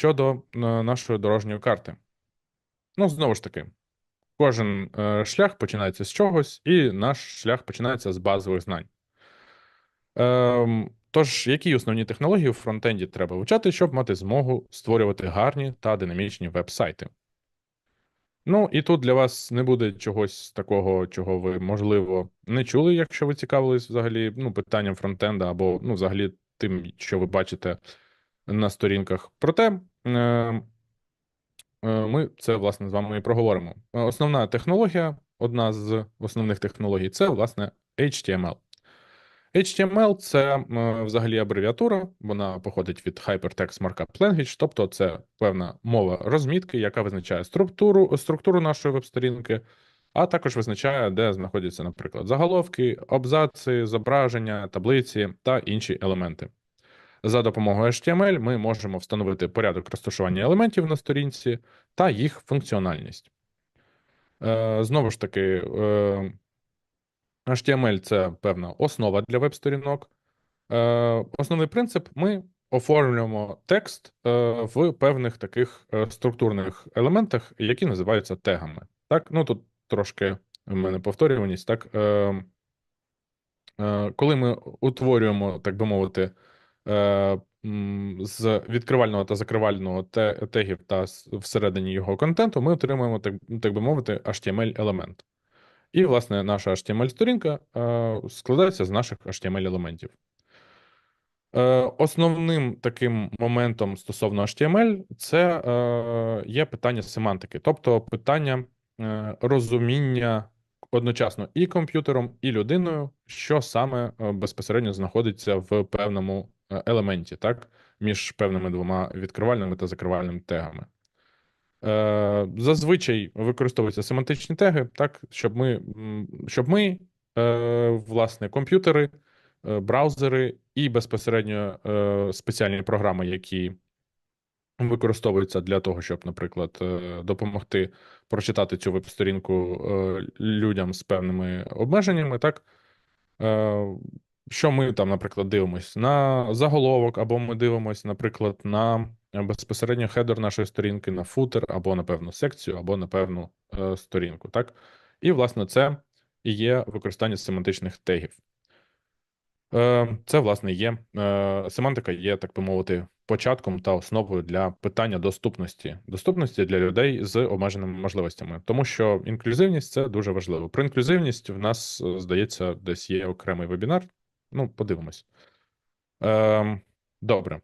щодо е, нашої дорожньої карти. Ну, знову ж таки, кожен е, шлях починається з чогось, і наш шлях починається з базових знань. Ем, Тож, які основні технології у фронтенді треба вивчати, щоб мати змогу створювати гарні та динамічні веб-сайти? Ну, і тут для вас не буде чогось такого, чого ви, можливо, не чули, якщо ви цікавились взагалі ну, питанням фронтенда або ну, взагалі тим, що ви бачите на сторінках. Проте ми це власне з вами і проговоримо. Е, Основна технологія, одна з основних технологій, це власне HTML. HTML це е, взагалі абревіатура, вона походить від Hypertext Markup Language, тобто це певна мова розмітки, яка визначає структуру, структуру нашої веб-сторінки, а також визначає, де знаходяться, наприклад, заголовки, абзаци, зображення, таблиці та інші елементи. За допомогою HTML ми можемо встановити порядок розташування елементів на сторінці та їх функціональність. Е, Знову ж таки, е, HTML це певна основа для веб-сторінок. Е, Основний принцип: ми оформлюємо текст в певних таких структурних елементах, які називаються тегами. Так, ну тут трошки в мене повторюваність. Так, е, е, коли ми утворюємо, так би мовити, з відкривального та закривального тегів та всередині його контенту, ми отримуємо, так, так би мовити, HTML-елемент. І, власне, наша HTML-сторінка е, складається з наших HTML-елементів. Е, Основним таким моментом стосовно HTML це е, є питання семантики, тобто питання е, розуміння одночасно і комп'ютером, і людиною, що саме е, безпосередньо знаходиться в певному е, елементі, так, між певними двома відкривальними та закривальними тегами. Е, Зазвичай використовуються семантичні теги, так, щоб ми, щоб ми е, власне, комп'ютери, е, браузери і безпосередньо е, спеціальні програми, які використовуються для того, щоб, наприклад, е, допомогти прочитати цю веб-сторінку е, людям з певними обмеженнями, так. Що ми там, наприклад, дивимось на заголовок, або ми дивимось, наприклад, на е, безпосередньо хедер нашої сторінки, на футер, або на певну секцію, або на певну е, сторінку. Так? І, власне, це і є використання семантичних тегів. Е, Це, власне, є е, семантика є, так би мовити, початком та основою для питання доступності, доступності для людей з обмеженими можливостями, тому що інклюзивність це дуже важливо. Про інклюзивність в нас, е, здається, десь є окремий вебінар. Ну, подивимось. Е, Добре.